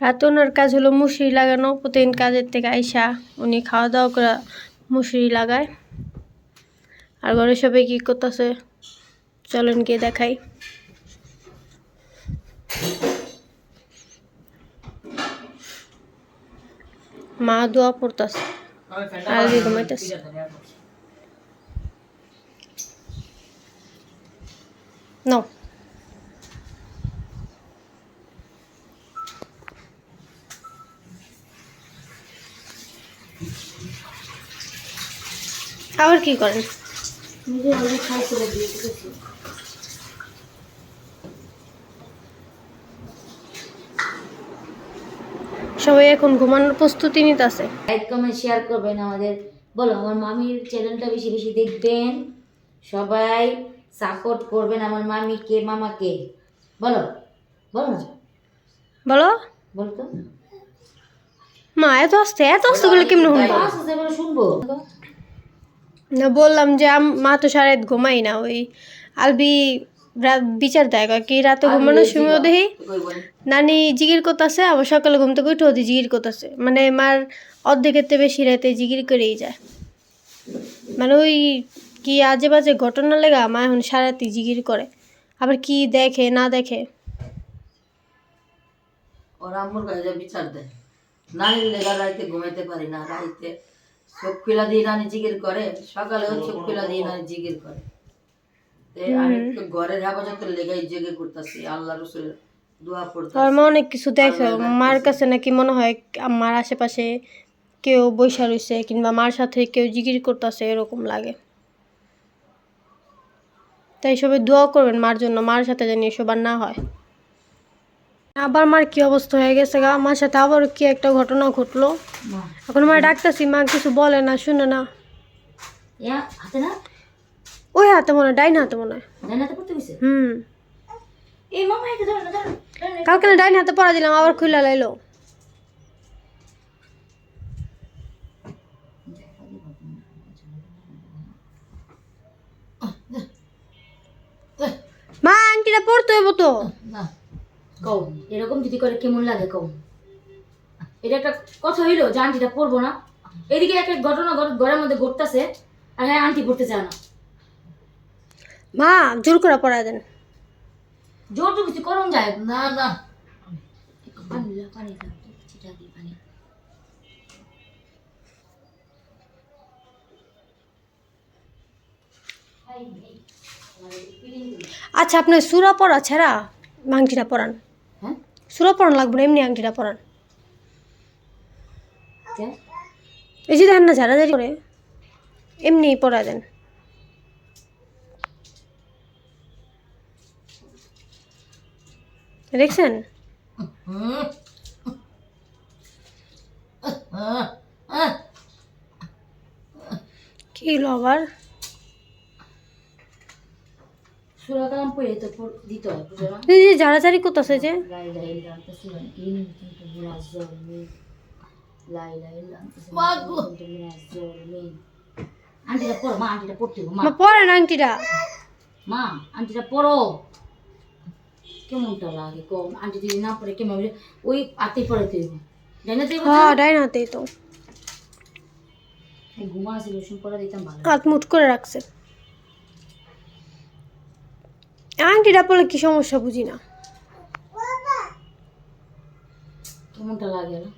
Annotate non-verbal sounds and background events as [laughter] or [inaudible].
রাতে ওনার কাজ হলো মুসুরি লাগানো, প্রতিদিন কাজের থেকে আইসা উনি খাওয়া দাওয়া করে মুসুরি লাগায়। আর ঘরে সবাই কী করতেছে? চলেন গিয়ে দেখাই। মা দোয়া পড়তাছে। আলবি ঘুমাইতেছে। নাও আবার কি করেন? সবাই এখন ঘুমানোর প্রস্তুতি নিতেছে। লাইক কমেন্ট শেয়ার করবেন আমাদের। বলো আমার মামির চ্যানেলটা বেশি বেশি দেখবেন। সবাই সাপোর্ট করবেন আমার মামিকে মামাকে। বলো বলো না। বলো। বলো তো। মা এত আসতে এত আসতে বলে কেমন শুনব শুনব। না বললাম যে মা তো ঘুমাই না ওই আলবি বিচার দেয় কি রাতে ঘুমানোর সময় দেখি? নানি জিগির করতেছে আবার সকালে ঘুম থেকে উঠে জিগির করতেছে। মানে মার অর্ধেকের বেশি রাতে জিগির করেই যায়। মানে ওই কি আজে বাজে ঘটনা লেগা মা এখন সারাতি জিগির করে। আবার কি দেখে না দেখে? ওরা আম্মুর কাছে বিচার দেয়। লেগা রাইতে ঘুমাইতে পারি না রাইতে চোখ দিয়ে নানি জিগির করে সকালেও চোখ দিয়ে নানি জিগির করে। ঘরের লেগাই জেগে করতেছি আল্লাহ রসুলের দোয়া আর মা অনেক কিছু দেখে মার কাছে নাকি মনে হয় আমার আশেপাশে কেউ বৈশা রয়েছে কিংবা মার সাথে কেউ জিগির করতেছে এরকম লাগে। তাই সবাই দোয়া করবেন মার জন্য মার সাথে জানি এসব আর না হয়। আবার মার কি অবস্থা হয়ে গেছে গা? মার সাথে আবার কি একটা ঘটনা ঘটলো? এখন মা ডাকতেছি মা কিছু বলে না শুনে না। হাতে না? ওই হাতে মনে হয় ডাইন হাতে মনে হয়। হুম। কালকে না ডাইন হাতে পড়া দিলাম আবার খুলে লাইলো মা হইব তো। কও এরকম যদি করে কেমন লাগে কও। এটা একটা কথা হইল যে আন্টিটা পড়ব না। এদিকে একটা ঘটনা ঘর- ঘরের মধ্যে ঘটতেছে আর হ্যাঁ আন্টি পড়তে চায় না। মা জোর করে পড়া দেন। জোর তো কিছু করুন যায়। না না। পানি পানি আচ্ছা আপনার সুরা পড়া ছাড়া আংটিটা পরান হ্যাঁ? সুরা পড়ান লাগবে না এমনি আংটিটা পরান? এই যে দেখেন না ঝাড়াঝাড়ি করে এমনি পড়া দেন। দেখছেন? [laughs] কি হলো আবার? পড়তে হবে, মা। মা পরেন আংটিটা মা আন্টিটা পড়ো। কেমনটা লাগে কম আন্টি যদি না পড়ে কেমন ওই আতে পড়াতে হবে তুই হ্যাঁ ডাইন হাতেই তো। ঘুমা আছে রসুন পড়া দিতাম ভালো হাত মুট করে রাখছে। আংটিটা পড়লে কি সমস্যা বুঝি না। কেমনটা লাগে না।